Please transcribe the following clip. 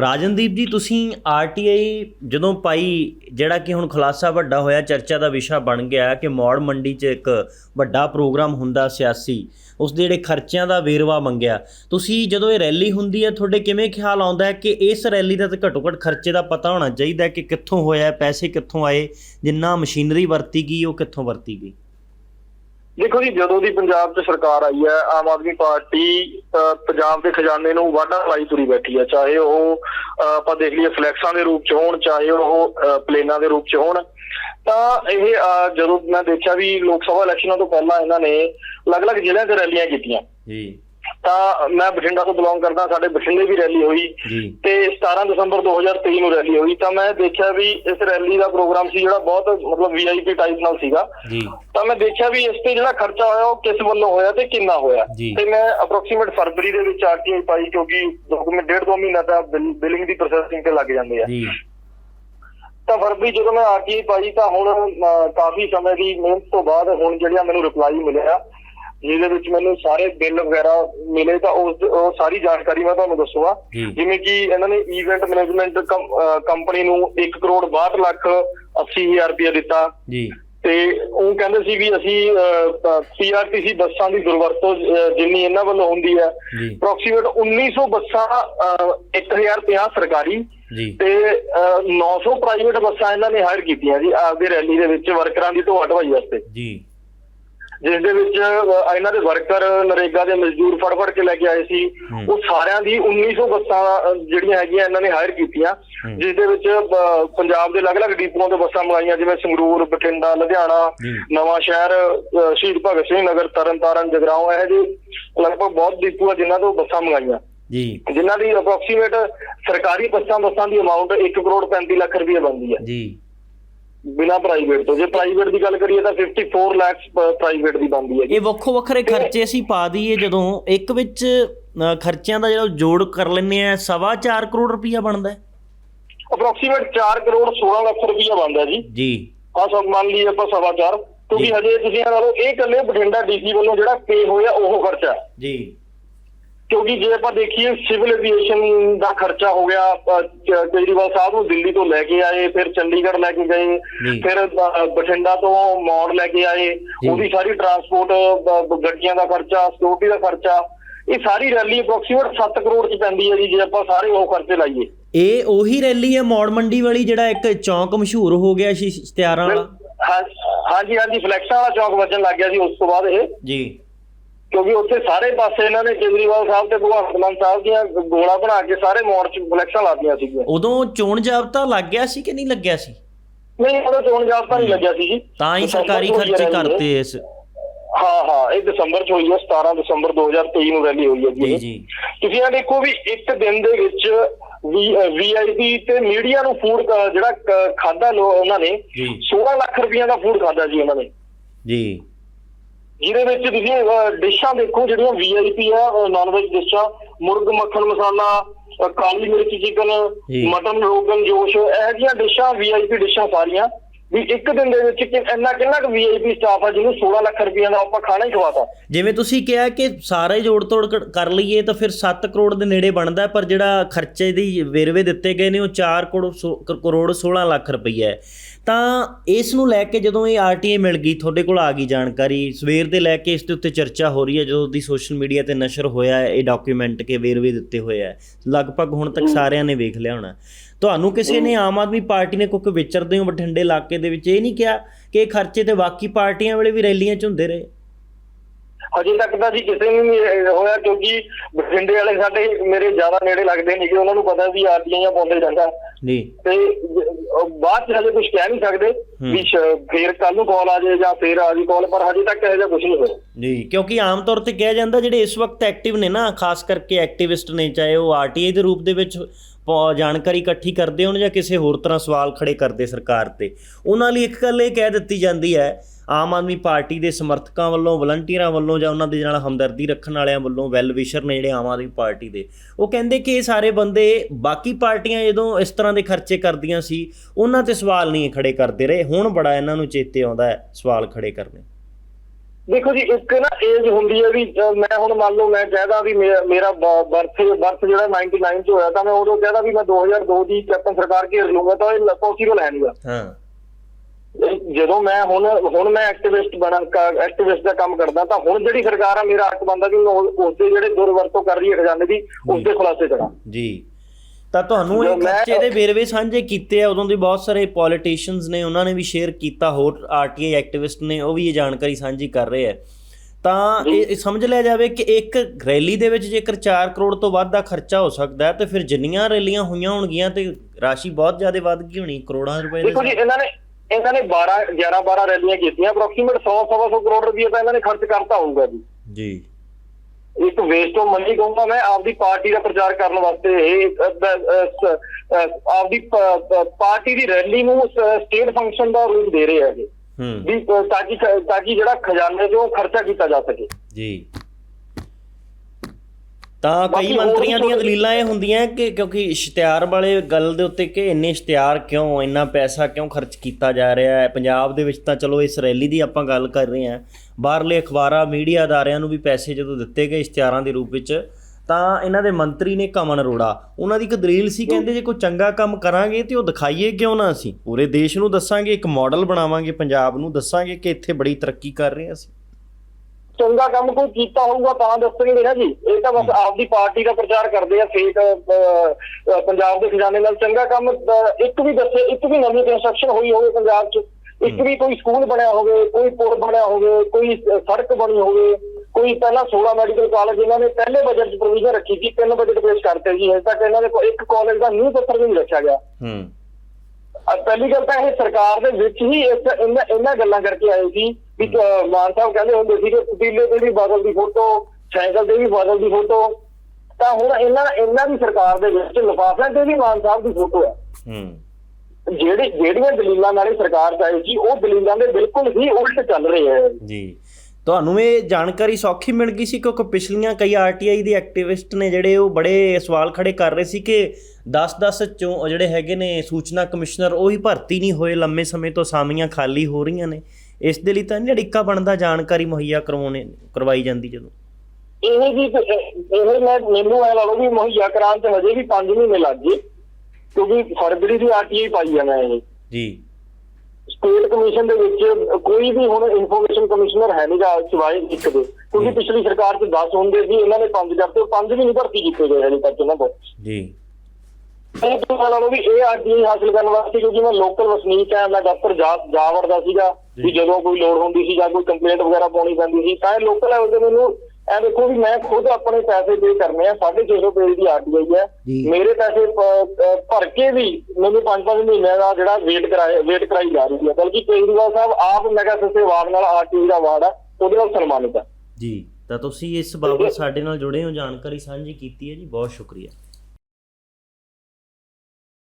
ਰਾਜਨਦੀਪ ਜੀ, ਤੁਸੀਂ ਆਰਟੀਆਈ ਜਦੋਂ ਪਾਈ, ਜਿਹੜਾ ਕਿ ਹੁਣ ਖੁਲਾਸਾ ਵੱਡਾ ਹੋਇਆ, ਚਰਚਾ ਦਾ ਵਿਸ਼ਾ ਬਣ ਗਿਆ ਕਿ ਮੌੜ ਮੰਡੀ 'ਚ ਇੱਕ ਵੱਡਾ ਪ੍ਰੋਗਰਾਮ ਹੁੰਦਾ ਸਿਆਸੀ, ਉਸ ਦੇ ਜਿਹੜੇ ਖਰਚਿਆਂ ਦਾ ਵੇਰਵਾ ਮੰਗਿਆ। ਤੁਸੀਂ ਜਦੋਂ ਇਹ ਰੈਲੀ ਹੁੰਦੀ ਹੈ, ਤੁਹਾਡੇ ਕਿਵੇਂ ਖਿਆਲ ਆਉਂਦਾ ਹੈ ਕਿ ਇਸ ਰੈਲੀ ਦਾ ਤਾਂ ਘੱਟੋ ਘੱਟ ਖਰਚੇ ਦਾ ਪਤਾ ਹੋਣਾ ਚਾਹੀਦਾ ਕਿ ਕਿੱਥੋਂ ਹੋਇਆ, ਪੈਸੇ ਕਿੱਥੋਂ ਆਏ, ਜਿੰਨਾ ਮਸ਼ੀਨਰੀ ਵਰਤੀ ਗਈ, ਉਹ ਕਿੱਥੋਂ ਵਰਤੀ ਗਈ? ਦੇਖੋ ਜੀ ਜਦੋਂ ਦੀ ਪੰਜਾਬ 'ਚ ਸਰਕਾਰ ਆਈ ਹੈ ਆਮ ਆਦਮੀ ਪਾਰਟੀ ਅਹ, ਪੰਜਾਬ ਦੇ ਖਜ਼ਾਨੇ ਨੂੰ ਵਾਢਾ ਲਾਈ ਤੁਰੀ ਬੈਠੀ ਹੈ। ਚਾਹੇ ਉਹ ਆਪਾਂ ਦੇਖ ਲਈਏ ਫਲੈਕਸਾਂ ਦੇ ਰੂਪ 'ਚ ਹੋਣ ਚਾਹੇ ਉਹ ਪਲੇਨਾਂ ਦੇ ਰੂਪ 'ਚ ਹੋਣ ਤਾਂ ਇਹ ਜਦੋਂ ਮੈਂ ਦੇਖਿਆ ਵੀ ਲੋਕ ਸਭਾ ਇਲੈਕਸ਼ਨਾਂ ਤੋਂ ਪਹਿਲਾਂ ਇਹਨਾਂ ਨੇ ਅਲੱਗ-ਅਲੱਗ ਜ਼ਿਲ੍ਹਿਆਂ 'ਚ ਰੈਲੀਆਂ ਕੀਤੀਆਂ। ਜੀ। ਤਾਂ ਮੈਂ ਬਠਿੰਡਾ ਤੋਂ ਬਿਲੋਂਗ ਕਰਦਾ ਸਾਡੇ ਬਠਿੰਡੇ ਵੀ ਰੈਲੀ ਹੋਈ ਤੇ 17 ਦਸੰਬਰ 2023 ਨੂੰ ਰੈਲੀ ਹੋਈ ਤਾਂ ਮੈਂ ਦੇਖਿਆ ਵੀ ਇਸ ਰੈਲੀ ਦਾ ਪ੍ਰੋਗਰਾਮ ਸੀ ਜਿਹੜਾ ਬਹੁਤ ਮਤਲਬ ਵੀਆਈਪੀ ਟਾਈਪ ਨਾਲ ਸੀਗਾ। ਤਾਂ ਮੈਂ ਦੇਖਿਆ ਵੀ ਇਸ ਤੇ ਜਿਹੜਾ ਖਰਚਾ ਹੋਇਆ ਉਹ ਕਿਸ ਵੱਲੋਂ ਹੋਇਆ ਤੇ ਕਿੰਨਾ ਹੋਇਆ। ਤੇ ਮੈਂ ਅਪਰੋਕਸੀਮੇਟ ਫਰਵਰੀ ਦੇ ਵਿੱਚ ਆਰਟੀਆਈ ਪਾਈ ਕਿਉਂਕਿ ਡਾਕੂਮੈਂਟ ਡੇਢ ਦੋ ਮਹੀਨਾ ਤਾਂ ਬਿਲਿੰਗ ਦੀ ਪ੍ਰੋਸੈਸਿੰਗ ਤੇ ਲੱਗ ਜਾਂਦੇ ਆ। ਤਾਂ ਫਰਵਰੀ ਜਦੋਂ ਮੈਂ ਆਰਟੀਆਈ ਪਾਈ ਤਾਂ ਹੁਣ ਕਾਫੀ ਸਮੇਂ ਦੀ ਮਿਹਨਤ ਤੋਂ ਬਾਅਦ ਹੁਣ ਜਿਹੜਾ ਮੈਨੂੰ ਰਿਪਲਾਈ ਮਿਲਿਆ ਜਿਹਦੇ ਵਿੱਚ ਮੈਨੂੰ ਸਾਰੇ ਬਿੱਲ ਵਗੈਰਾ ਮਿਲੇ ਤਾਂ ਉਸ ਉਹ ਸਾਰੀ ਜਾਣਕਾਰੀ ਮੈਂ ਤੁਹਾਨੂੰ ਦੱਸੂਗਾ। ਜਿਵੇਂ ਕਿ ਇਹਨਾਂ ਨੇ ਇਵੈਂਟ ਮੈਨੇਜਮੈਂਟ ਕੰਪਨੀ ਨੂੰ 1 ਕਰੋੜ 62 ਲੱਖ 80 ਹਜ਼ਾਰ ਰੁਪਏ ਦਿੱਤਾ। ਜੀ। ਤੇ ਉਹ ਕਹਿੰਦੇ ਸੀ ਵੀ ਅਸੀਂ ਪੀਆਰਟੀਸੀ ਬੱਸਾਂ ਦੀ ਦੁਰਵਰਤੋਂ ਜਿੰਨੀ ਇਹਨਾਂ ਵੱਲੋਂ ਹੁੰਦੀ ਹੈ। ਅਪਰੋਕਸੀਮੇਟ 1900 ਬੱਸਾਂ ਅਹ, 1050 ਸਰਕਾਰੀ। ਤੇ ਅਹ, 900 ਪ੍ਰਾਈਵੇਟ ਬੱਸਾਂ ਇਹਨਾਂ ਨੇ ਹਾਇਰ ਕੀਤੀਆਂ ਜੀ ਆਪਦੀ ਰੈਲੀ ਦੇ ਵਿੱਚ ਵਰਕਰਾਂ ਦੀ ਢੋਆ ਢਵਾਈ ਵਾਸਤੇ। ਜੀ। ਜਿਸ ਦੇ ਵਿੱਚ ਅਹ, ਇਹਨਾਂ ਦੇ ਵਰਕਰ ਨਰੇਗਾ ਦੇ ਮਜ਼ਦੂਰ ਫੜ ਫੜ ਕੇ ਲੈ ਕੇ ਆਏ ਸੀ ਹੂੰ। ਉਹ ਸਾਰਿਆਂ ਦੀ 1900 ਬੱਸਾਂ ਅਹ, ਜਿਹੜੀਆਂ ਹੈਗੀਆਂ ਇਹਨਾਂ ਨੇ ਹਾਇਰ ਕੀਤੀਆਂ ਹੂੰ। ਜਿਸ ਦੇ ਵਿੱਚ ਅਹ, ਪੰਜਾਬ ਦੇ ਅਲੱਗ-ਅਲੱਗ ਡਿਪੂਆਂ ਤੋਂ ਬੱਸਾਂ ਮੰਗਾਈਆਂ ਜਿਵੇਂ ਸੰਗਰੂਰ ਬਠਿੰਡਾ ਲੁਧਿਆਣਾ ਜੀ। ਨਵਾਂ ਸ਼ਹਿਰ ਅਹ, ਸ਼ਹੀਦ ਭਗਤ ਸਿੰਘ ਨਗਰ ਤਰਨਤਾਰਨ ਜਗਰਾਉਂ ਇਹ ਜਿਹੇ ਲਗਭਗ ਬਹੁਤ ਡਿਪੂ ਆ ਜਿਨ੍ਹਾਂ ਤੋਂ ਬੱਸਾਂ ਮੰਗਾਈਆਂ ਜੀ ਜਿਨ੍ਹਾਂ ਦੀ ਅਪਰੋਕਸੀਮੇਟ ਸਰਕਾਰੀ ਬੱਸਾਂ ਬੱਸਾਂ ਦੀ ਅਮਾਉਂਟ 1 ਕਰੋੜ 35 ਲੱਖ ਰੁਪਏ ਬਣਦੀ ਹੈ ਜੀ ਬਿਨਾਂ ਪ੍ਰਾਈਵੇਟ ਤੋਂ। ਜੇ ਪ੍ਰਾਈਵੇਟ ਦੀ ਗੱਲ ਕਰੀਏ ਤਾਂ 54 ਲੱਖ ਪ੍ਰਾਈਵੇਟ ਦੀ ਬਣਦੀ ਹੈ ਇਹ ਵੱਖੋ ਵੱਖਰੇ ਖਰਚੇ ਅਸੀਂ ਪਾ ਦਈਏ ਜਦੋਂ ਇੱਕ ਵਿੱਚ ਖਰਚਿਆਂ ਦਾ ਜਿਹੜਾ ਜੋੜ ਕਰ ਲੈਂਦੇ ਆ ਸਵਾ ਚਾਰ ਕਰੋੜ ਰੁਪਈਆ ਬਣਦਾ ਹੈ। ਅਪਰੋਕਸੀਮੇਟ 4 ਕਰੋੜ 16 ਲੱਖ ਰੁਪਏ ਬਣਦਾ ਜੀ। ਜੀ। ਆ ਸਭ ਮੰਨ ਲਈਏ ਆਪਾਂ ਸਵਾ ਚਾਰ। ਕਿਉਂਕਿ ਜੀ। ਹਜੇ ਤੁਸੀਂ ਇਹ ਲਾ ਲਓ ਇਹ ਇਕੱਲੇ ਬਠਿੰਡਾ ਡੀਸੀ ਵੱਲੋਂ ਜਿਹੜਾ ਪੇ ਹੋਇਆ ਉਹ ਖਰਚਾ ਹੈ। ਜੀ। ਕਿਉਂਕਿ ਜੇ ਆਪਾਂ ਦੇਖੀਏ ਸਿਵਲ ਐਵੀਏਸ਼ਨ ਦਾ ਖਰਚਾ ਹੋ ਗਿਆ ਕੇਜਰੀਵਾਲ ਸਾਹਿਬ ਨੂੰ ਦਿੱਲੀ ਤੋਂ ਲੈ ਕੇ ਆਏ ਫਿਰ ਚੰਡੀਗੜ੍ਹ ਲੈ ਕੇ ਗਏ। ਫਿਰ ਬਠਿੰਡਾ ਤੋਂ ਮੌੜ ਲੈ ਕੇ ਆਏ ਉਹਦੀ ਸਾਰੀ ਟਰਾਂਸਪੋਰਟ ਗੱਡੀਆਂ ਦਾ ਖਰਚਾ ਸਿਕਿਉਰਿਟੀ ਦਾ ਖਰਚਾ ਇਹ ਸਾਰੀ ਰੈਲੀ ਅਪਰੋਕਸੀਮੇਟ 7 ਕਰੋੜ ਚ ਪੈਂਦੀ ਹੈ ਜੀ ਜੇ ਆਪਾਂ ਸਾਰੇ ਉਹ ਖਰਚੇ ਲਾਈਏ। ਇਹ ਉਹੀ ਰੈਲੀ ਹੈ ਮੌੜ ਮੰਡੀ ਵਾਲੀ ਜਿਹੜਾ ਇੱਕ ਚੌਂਕ ਮਸ਼ਹੂਰ ਹੋ ਗਿਆ ਸੀ ਇਸ਼ਤਿਹਾਰਾਂ ਵਾਲਾ? ਹਾਂ- ਹਾਂਜੀ ਹਾਂਜੀ ਫਲੈਕਸਾਂ ਵਾਲਾ ਚੌਕ ਵੱਜਣ ਲੱਗ ਗਿਆ ਸੀ ਉਸ ਤੋਂ ਬਾਅਦ ਇਹ। ਜੀ। ਕਿਉਂਕਿ ਉੱਥੇ ਸਾਰੇ ਪਾਸੇ ਇਹਨਾਂ ਨੇ ਕੇਜਰੀਵਾਲ ਸਾਹਿਬ ਤੇ ਭਗਵੰਤ ਮਾਨ ਸਾਹਿਬ ਦੀਆਂ ਗੋਲਾ ਬਣਾ ਕੇ ਸਾਰੇ ਮੋੜ ਚ ਫਲੈਕਸਾਂ ਲਾਤੀਆਂ ਸੀਗੀਆਂ। ਉਦੋਂ ਚੋਣ ਜਾਬਤਾ ਲੱਗ ਗਿਆ ਸੀ ਕਿ ਨਹੀਂ ਲੱਗਿਆ ਸੀ? ਨਹੀਂ ਉਹਦਾ ਚੋਣ ਜਾਬਤਾ ਨਹੀਂ ਲੱਗਿਆ ਸੀ ਜੀ। ਤਾਂ ਹੀ ਸਰਕਾਰੀ ਖਰਚੇ। ਕਰਤੇ ਇਸ। ਹਾਂ ਹਾਂ ਇਹ ਦਸੰਬਰ ਚ ਹੋਈ ਹੈ 17 ਦਸੰਬਰ 2023 ਨੂੰ ਰੈਲੀ ਹੋਈ ਹੈ ਜੀ। ਜੀ ਤੁਸੀਂ ਇਹ ਦੇਖੋ ਵੀ ਇੱਕ ਦਿਨ ਦੇ ਵਿੱਚ ਵੀਆਈਪੀ ਤੇ ਮੀਡੀਆ ਨੂੰ ਫੂਡ ਜਿਹੜਾ ਲੋ ਉਹਨਾਂ ਨੇ ਜੀ। 16 ਲੱਖ ਰੁਪਈਆ ਦਾ ਫੂਡ ਖਾਧਾ ਜੀ ਉਹਨਾਂ ਨੇ। ਜੀ। ਜਿਹਦੇ ਵਿੱਚ ਤੁਸੀਂ ਡਿਸ਼ਾਂ ਦੇਖੋ ਜਿਹੜੀਆਂ ਵੀਆਈਪੀ ਆ ਨਾਨ ਵੈਜ ਡਿਸ਼ਾਂ ਮੁਰਗ ਮੱਖਣ ਮਸਾਲਾ ਕਾਲੀ ਮਿਰਚ ਚਿਕਨ। ਮਟਨ ਰੋਗਨ ਜੋਸ਼ ਇਹ ਜਿਹੀਆਂ ਡਿਸ਼ਾਂ ਵੀਆਈਪੀ ਡਿਸ਼ਾਂ ਸਾਰੀਆਂ ਵੀ ਇੱਕ ਦਿਨ ਦੇ ਵਿੱਚ ਇੰਨਾ ਕਿੰਨਾ ਕੁ ਵੀਆਈਪੀ ਸਟਾਫ ਆ ਜਿਹਨੂੰ 16 ਲੱਖ ਰੁਪਈਆ ਦਾ ਆਪਾਂ ਖਾਣਾ ਹੀ ਖਵਾਤਾ ਜਿਵੇਂ ਤੁਸੀਂ ਕਿਹਾ ਕਿ ਸਾਰੇ ਜੋੜ ਤੋੜ ਕਰ ਲਈਏ ਤਾਂ ਫਿਰ 7 ਕਰੋੜ ਦੇ ਨੇੜੇ ਬਣਦਾ ਹੈ, ਪਰ ਜਿਹੜਾ ਖਰਚੇ ਦੀ ਵੇਰਵੇ ਦਿੱਤੇ ਗਏ ਨੇ ਉਹ 4 ਕਰੋੜ ਸੋ- ਕ- ਕਰੋੜ 16 ਲੱਖ ਰੁਪਈਆ ਹੈ ਤਾਂ ਇਸ ਨੂੰ ਲੈ ਕੇ ਜਦੋਂ ਇਹ ਆਰਟੀਏ ਮਿਲ ਗਈ ਤੁਹਾਡੇ ਕੋਲ ਆ ਗਈ ਜਾਣਕਾਰੀ। ਸਵੇਰ ਦੇ ਲੈ ਕੇ ਇਸ ਦੇ ਉੱਤੇ ਚਰਚਾ ਹੋ ਰਹੀ ਹੈ ਜਦੋਂ ਦੀ ਸੋਸ਼ਲ ਮੀਡੀਆ ਤੇ ਨਸ਼ਰ ਹੋਇਆ ਹੈ ਇਹ ਡਾਕੂਮੈਂਟ ਕੇ ਵੇਰਵੇ ਦਿੱਤੇ ਹੋਏ ਹੈ। ਲਗਭਗ ਹੁਣ ਤੱਕ ਸਾਰਿਆਂ ਨੇ ਵੇਖ ਲਿਆ ਹੋਣਾ। ਤੁਹਾਨੂੰ ਕਿਸੇ ਨੇ ਆਮ ਆਦਮੀ ਪਾਰਟੀ ਨੇ ਕੋਈ ਵਿਚਰਦੇ ਹੋ ਬਠਿੰਡੇ ਇਲਾਕੇ ਦੇ ਵਿੱਚ ਇਹ ਨਹੀਂ ਕਿਹਾ ਕਿ ਇਹ ਖਰਚੇ ਤੇ ਬਾਕੀ ਪਾਰਟੀਆਂ ਵੇਲੇ ਵੀ ਰੈਲੀਆਂ 'ਚ ਹੁੰਦੇ ਰਹੇ। ਅਜੇ ਤੱਕ ਤਾਂ ਜੀ ਕਿਸੇ ਨੂੰ ਨਹੀਂ ਹੋਇਆ ਕਿਉਂਕਿ ਬਠਿੰਡੇ ਵਾਲੇ ਸਾਡੇ ਮੇਰੇ ਜ਼ਿਆਦਾ ਨੇੜੇ ਲੱਗਦੇ ਨਹੀਂ ਕਿ ਉਹਨਾਂ ਨੂੰ ਪਤਾ ਵੀ ਆਰਟੀਆਂ ਪਾਉਂਦੇ ਜਾਂਦਾ। ਜੀ। ਤੇ ਬਾਅਦ ਚ ਹਜੇ ਕੁਝ ਕਹਿ ਨਹੀਂ ਸਕਦੇ ਵੀ ਫੇਰ ਕੱਲ ਨੂੰ ਕਾਲ ਆ ਜਾਏ ਜਾਂ ਫੇਰ ਆ ਜੀ ਕਾਲ ਪਰ ਹਜੇ ਤੱਕ ਇਹੋ ਜਿਹਾ ਕੁਝ ਨਹੀਂ ਹੋਇਆ। ਜੀ ਕਿਉਂਕਿ ਆਮ ਤੌਰ ਤੇ ਕਿਹਾ ਜਾਂਦਾ ਜਿਹੜੇ ਇਸ ਵਕਤ ਐਕਟਿਵ ਨੇ ਨਾ ਖਾਸ ਕਰਕੇ ਐਕਟਿਵਿਸਟ ਨੇ ਚਾਹੇ ਉਹ ਆਰਟੀਆਈ ਦੇ ਰੂਪ ਦੇ ਵਿੱਚ ਜਾਣਕਾਰੀ ਇਕੱਠੀ ਕਰਦੇ ਹੋਣ ਜਾਂ ਕਿਸੇ ਹੋਰ ਤਰ੍ਹਾਂ ਸਵਾਲ ਖੜੇ ਕਰਦੇ ਸਰਕਾਰ ਤੇ। ਉਹਨਾਂ ਲਈ ਇੱਕ ਗੱਲ ਇਹ ਕਹਿ ਦਿੱਤੀ ਜਾਂਦੀ ਹੈ ਆਮ ਆਦਮੀ ਪਾਰਟੀ ਦੇ ਸਮਰਥਕਾਂ ਵੱਲੋਂ ਵਲੰਟੀਅਰਾਂ ਵੱਲੋਂ ਜਾਂ ਉਹਨਾਂ ਦੇ ਨਾਲ ਹਮਦਰਦੀ ਰੱਖਣ ਵਾਲਿਆਂ ਵੱਲੋਂ ਵੈਲ ਵਿਸ਼ਰ ਨੇ ਜਿਹੜੇ ਆਮ ਆਦਮੀ ਪਾਰਟੀ ਦੇ। ਉਹ ਕਹਿੰਦੇ ਕਿ ਇਹ ਸਾਰੇ ਬੰਦੇ ਬਾਕੀ ਪਾਰਟੀਆਂ ਜਦੋਂ ਇਸ ਤਰ੍ਹਾਂ ਦੇ ਖਰਚੇ ਕਰਦੀਆਂ ਸੀ ਉਹਨਾਂ ਤੇ ਸਵਾਲ ਨਹੀਂ ਖੜੇ ਕਰਦੇ ਰਹੇ। ਹੁਣ ਬੜਾ ਇਹਨਾਂ ਨੂੰ ਚੇਤੇ ਆਉਂਦਾ ਹੈ ਸਵਾਲ ਖੜੇ ਕਰਨੇ। ਦੇਖੋ ਜੀ ਇੱਕ ਨਾ ਏਜ ਹੁੰਦੀ ਹੈ ਵੀ ਮੈਂ ਹੁਣ ਮੰਨ ਲਓ ਮੈਂ ਕਹਿਦਾ ਵੀ ਮੇਰਾ ਬਰਥ ਬਰਥ ਜਿਹੜਾ 99 ਚ ਹੋਇਆ ਤਾਂ ਮੈਂ ਉਦੋਂ ਕਹਿਦਾ ਵੀ ਮੈਂ 2002 ਦੀ ਕੈਪਟਨ ਸਰਕਾਰ ਘੇਰ ਲੂੰਗਾ ਤਾਂ ਇਹ ਪੋਸੀਬਲ ਹੈ ਨਹੀਂਗਾ ਹਾਂ। ਜਦੋਂ ਮੈਂ ਹੁਣ ਹੁਣ ਮੈਂ ਐਕਟਿਵਿਸਟ ਬਣਾ ਐਕਟਿਵਿਸਟ ਦਾ ਕੰਮ ਕਰਦਾ ਤਾਂ ਹੁਣ ਜਿਹੜੀ ਸਰਕਾਰ ਆ ਮੇਰਾ ਹੱਕ ਬੰਦਾ ਉਹ- ਉਸ ਦੇ ਜਿਹੜੇ ਦੁਰਵਰਤੋਂ ਕਰ ਰਹੀ ਹੈ ਖਜ਼ਾਨੇ ਦੀ ਉਸ ਦੇ ਖੁਲਾਸੇ ਕਰਾਂ। ਜੀ। ਤਾਂ ਤੁਹਾਨੂੰ ਇਹ ਖਰਚੇ ਦੇ ਵੇਰਵੇ ਸਾਂਝੇ ਕੀਤੇ ਆ ਉਦੋਂ ਦੇ ਬਹੁਤ ਸਾਰੇ ਪੋਲੀਟੀਸ਼ੀਅਨਸ ਨੇ ਉਹਨਾਂ ਨੇ ਵੀ ਸ਼ੇਅਰ ਕੀਤਾ ਹੋਰ ਆਰਟੀਆਈ ਐਕਟਿਵਿਸਟ ਨੇ ਉਹ ਵੀ ਇਹ ਜਾਣਕਾਰੀ ਸਾਂਝੀ ਕਰ ਰਹੇ ਆ। ਤਾਂ ਇਹ ਸਮਝ ਲਿਆ ਜਾਵੇ ਕਿ ਇੱਕ ਰੈਲੀ ਦੇ ਵਿੱਚ ਜੇਕਰ 4 ਕਰੋੜ ਤੋਂ ਵੱਧ ਦਾ ਖਰਚਾ ਹੋ ਸਕਦਾ ਹੈ ਤੇ ਫਿਰ ਜਿੰਨੀਆਂ ਰੈਲੀਆਂ ਹੋਈਆਂ ਹੋਣਗੀਆਂ ਤੇ ਰਾਸ਼ੀ ਬਹੁਤ ਜ਼ਿਆਦਾ ਵੱਧ ਗਈ ਹੋਣੀ ਕਰੋੜਾਂ ਰੁਪਏ ਦੇ ਦੇਖੋ ਜੀ ਇਹਨਾਂ ਨੇ ਇਹਨਾਂ ਨੇ 12 11 12 ਰੈਲੀਆਂ ਕੀਤੀਆਂ ਅਪਰੋਕਸੀਮੇਟ 100 ਸਵਾ ਸੌ ਕਰੋੜ ਰੁਪਏ ਤਾਂ ਇਹਨਾਂ ਨੇ ਖਰਚ ਕਰਤਾ ਹੋਊਗਾ ਜੀ। ਜੀ। ਇੱਕ ਵੇਸਟ ਆਫ ਮਨੀ ਕਹੂੰਗਾ ਮੈਂ ਆਪਦੀ ਪਾਰਟੀ ਦਾ ਪ੍ਰਚਾਰ ਕਰਨ ਵਾਸਤੇ ਇਹ ਆਪਦੀ ਪਾਰਟੀ ਦੀ ਰੈਲੀ ਨੂੰ ਸਟੇਟ ਫੰਕਸ਼ਨ ਦਾ ਰੂਪ ਦੇ ਰਹੇ ਹੈਗੇ। ਹੂੰ। ਵੀ ਤਾਂ ਕਿ ਤਾਂ ਜਿਹੜਾ ਖਜ਼ਾਨੇ ਚੋਂ ਖਰਚਾ ਕੀਤਾ ਜਾ ਸਕੇ। ਜੀ। ਤਾਂ ਕਈ ਮੰਤਰੀਆਂ ਦੀਆਂ ਦਲੀਲਾਂ ਇਹ ਹੁੰਦੀਆਂ ਕਿ ਕਿਉਂਕਿ ਇਸ਼ਤਿਹਾਰ ਵਾਲੇ ਗੱਲ ਦੇ ਉੱਤੇ ਕਿ ਇੰਨੇ ਇਸ਼ਤਿਹਾਰ ਕਿਉਂ ਇੰਨਾ ਪੈਸਾ ਕਿਉਂ ਖਰਚ ਕੀਤਾ ਜਾ ਰਿਹਾ ਹੈ? ਪੰਜਾਬ ਦੇ ਵਿੱਚ ਤਾਂ ਚਲੋ ਇਸ ਰੈਲੀ ਦੀ ਆਪਾਂ ਗੱਲ ਕਰ ਰਹੇ ਹਾਂ। ਬਾਹਰਲੇ ਅਖਬਾਰਾਂ ਮੀਡੀਆ ਅਦਾਰਿਆਂ ਨੂੰ ਵੀ ਪੈਸੇ ਜਦੋਂ ਦਿੱਤੇ ਗਏ ਇਸ਼ਤਿਹਾਰਾਂ ਦੇ ਰੂਪ ਵਿੱਚ ਤਾਂ ਇਹਨਾਂ ਦੇ ਮੰਤਰੀ ਨੇ ਕਮਨ ਅਰੋੜਾ ਉਹਨਾਂ ਦੀ ਇੱਕ ਦਲੀਲ ਸੀ ਕਹਿੰਦੇ ਜੇ ਕੋਈ ਚੰਗਾ ਕੰਮ ਕਰਾਂਗੇ ਤੇ ਉਹ ਦਿਖਾਈਏ ਕਿਉਂ ਨਾ ਅਸੀਂ? ਪੂਰੇ ਦੇਸ਼ ਨੂੰ ਦੱਸਾਂਗੇ ਇੱਕ ਮਾਡਲ ਬਣਾਵਾਂਗੇ ਪੰਜਾਬ ਨੂੰ ਦੱਸਾਂਗੇ ਕਿ ਇੱਥੇ ਬੜੀ ਤਰੱਕੀ ਕਰ ਰਹੇ ਹਾਂ ਅਸੀਂ। ਚੰਗਾ ਕੰਮ ਕੋਈ ਕੀਤਾ ਹੋਊਗਾ ਤਾਂ ਦੱਸਣਗੇ ਨਾ ਜੀ। ਇਹ ਤਾਂ ਬਸ ਆਪਦੀ ਪਾਰਟੀ ਦਾ ਪ੍ਰਚਾਰ ਕਰਦੇ ਆ ਫੇਕ ਪੰਜਾਬ ਦੇ ਖਜ਼ਾਨੇ ਨਾਲ ਚੰਗਾ ਕੰਮ ਇੱਕ ਵੀ ਦੱਸੇ ਇੱਕ ਵੀ ਨਵੀਂ ਕੰਸਟਰਕਸ਼ਨ ਹੋਈ ਹੋਵੇ ਪੰਜਾਬ 'ਚ ਇੱਕ ਵੀ ਕੋਈ ਸਕੂਲ ਬਣਿਆ ਹੋਵੇ ਕੋਈ ਪੁਲ ਬਣਿਆ ਹੋਵੇ ਕੋਈ ਸੜਕ ਬਣੀ ਹੋਵੇ ਕੋਈ ਪਹਿਲਾਂ 16 ਮੈਡੀਕਲ ਕਾਲਜ ਇਹਨਾਂ ਨੇ ਪਹਿਲੇ ਬਜਟ 'ਚ ਪ੍ਰੋਵੀਜ਼ਨ ਰੱਖੀ ਸੀ ਤਿੰਨ ਬਜਟ ਪੇਸ਼ ਕਰਤੇ ਜੀ ਹਜੇ ਤੱਕ ਇਹਨਾਂ ਦੇ ਕੋਲ ਇੱਕ ਕਾਲਜ ਦਾ ਨੀਂਹ ਪੱਥਰ ਵੀ ਨਹੀਂ ਰੱਖਿਆ ਗਿਆ। ਹੂੰ। ਪਹਿਲੀ ਗੱਲ ਤਾਂ ਇਹ ਸਰਕਾਰ ਦੇ ਵਿੱਚ ਹੀ ਇਸ ਇਹਨਾਂ ਇਹਨਾਂ ਗੱਲਾਂ ਕਰਕੇ ਆਏ ਸੀ ਵੀ ਮਾਨ ਸਾਹਿਬ ਕਹਿੰਦੇ ਹੁੰਦੇ ਸੀ ਕਿ ਪਤੀਲੇ ਤੇ ਵੀ ਬਾਦਲ ਦੀ ਫੋਟੋ ਸਾਈਕਲ ਤੇ ਵੀ ਬਾਦਲ ਦੀ ਫੋਟੋ। ਤਾਂ ਹੁਣ ਇਹਨਾਂ ਇਹਨਾਂ ਦੀ ਸਰਕਾਰ ਦੇ ਵਿੱਚ ਲਿਫਾਫਿਆਂ ਤੇ ਵੀ ਮਾਨ ਸਾਹਿਬ ਦੀ ਫੋਟੋ ਹੈ। ਹੂੰ। ਜਿਹੜੀ ਜਿਹੜੀਆਂ ਦਲੀਲਾਂ ਨਾਲ ਸਰਕਾਰ ਚਾਹੀ ਸੀ ਉਹ ਦਲੀਲਾਂ ਦੇ ਬਿਲਕੁਲ ਹੀ ਉਲਟ ਚੱਲ ਰਹੇ ਹੈ। ਜੀ। ਤੁਹਾਨੂੰ ਇਹ ਜਾਣਕਾਰੀ ਸੌਖੀ ਮਿਲ ਗਈ ਸੀ ਕਿਉਂਕਿ ਪਿਛਲੀਆਂ ਕਈ ਆਰਟੀਆਈ ਦੇ ਐਕਟਿਵਿਸਟ ਨੇ ਜਿਹੜੇ ਉਹ ਬੜੇ ਸਵਾਲ ਖੜੇ ਕਰ ਰਹੇ ਸੀ ਕਿ 10-10 ਚੋਂ ਜਿਹੜੇ ਹੈਗੇ ਨੇ ਸੂਚਨਾ ਕਮਿਸ਼ਨਰ ਉਹ ਹੀ ਭਰਤੀ ਨਹੀਂ ਹੋਏ ਲੰਮੇ ਸਮੇਂ ਤੋਂ ਅਸਾਮੀਆਂ ਖਾਲੀ ਹੋ ਰਹੀਆਂ ਨੇ। ਇਸ ਦੇ ਲਈ ਤਾਂ ਨਹੀਂ ਅੜਿੱਕਾ ਬਣਦਾ ਜਾਣਕਾਰੀ ਮੁਹੱਈਆ ਕਰਵਾਉਣੇ ਕਰਵਾਈ ਜਾਂਦੀ ਜਦੋਂ? ਇਹ ਜੀ ਇਹ ਮੈਂ ਮੈਨੂੰ ਐ ਲਾ ਲਓ ਵੀ ਮੁਹੱਈਆ ਕਰਾਉਣ ਤੇ ਹਜੇ ਵੀ 5 ਮਹੀਨੇ ਲੱਗ ਗਏ ਕਿਉਂਕਿ ਫਰਵਰੀ ਦੀ ਆਰਟੀਆਈ ਪਾਈ ਮੈਂ ਇਹ। ਜੀ। ਸਟੇਟ ਕਮਿਸ਼ਨ ਦੇ ਵਿੱਚ ਕੋਈ ਵੀ ਹੁਣ ਇਨਫੋਰਮੇਸ਼ਨ ਕਮਿਸ਼ਨਰ ਹੈ ਨਹੀਂਗਾ ਸਿਵਾਏ ਇੱਕ ਦੇ। ਕਿਉਂਕਿ ਪਿਛਲੀ ਸਰਕਾਰ 'ਚ 10 ਹੁੰਦੇ ਸੀ ਇਹਨਾਂ ਨੇ 5 ਕਰਤੇ ਉਹ 5 ਵੀ ਨਹੀਂ ਭਰਤੀ ਕੀਤੇ ਗਏ ਹਜੇ ਤੱਕ ਇਹਨਾਂ ਤੋਂ ਜੀ। ਇਹ ਤੋਂ ਨਾਲ ਵੀ ਇਹ ਆਰਟੀਆਈ ਹਾਸਲ ਕਰਨ ਵਾਸਤੇ ਕਿਉਂਕਿ ਮੈਂ ਲੋਕਲ ਵਸਨੀਕ ਆ ਮੈਂ ਦਫ਼ਤਰ ਜਾ ਜਾ ਵੜਦਾ ਸੀਗਾ ਵੀ ਜਦੋਂ ਕੋਈ ਲੋੜ ਹੁੰਦੀ ਸੀ ਜਾਂ ਕੋਈ ਕੰਪਲੇਂਟ ਵਗੈਰਾ ਪਾਉਣੀ ਪੈਂਦੀ ਸੀ ਤਾਂ ਲੋਕਲ ਲੈਵਲ ਤੇ ਮੈਨੂੰ ਐ ਦੇਖੋ ਵੀ ਮੈਂ ਖੁਦ ਆਪਣੇ ਪੈਸੇ ਪੇ ਕਰਨੇ ਆ 650 ਪੇਜ ਦੀ ਆਰਟੀਆਈ ਹੈ। ਮੇਰੇ ਪੈਸੇ ਭਰ ਕੇ ਵੀ ਮੈਨੂੰ 5-5 ਮਹੀਨਿਆਂ ਦਾ ਜਿਹੜਾ ਵੇਟ ਕਰਾਇਆ ਵੇਟ ਕਰਾਈ ਜਾ ਰਹੀ ਹੈ ਬਲਕਿ ਕੇਜਰੀਵਾਲ ਸਾਹਿਬ ਆਪ ਮੈਗਾ ਸਸੇ ਅਵਾਰਡ ਨਾਲ ਆਰਟੀਆਈ ਦਾ ਅਵਾਰਡ ਹੈ ਉਹਦੇ ਨਾਲ ਸਨਮਾਨਿਤ ਹੈ ਜੀ ਤਾਂ ਤੁਸੀਂ ਇਸ ਬਾਬਤ ਸਾਡੇ ਨਾਲ ਜੁੜੇ ਹੋ ਜਾਣਕਾਰੀ ਸਾਂਝੀ ਕੀਤੀ ਹੈ ਜੀ ਬਹੁਤ ਸ਼ੁਕਰੀਆ।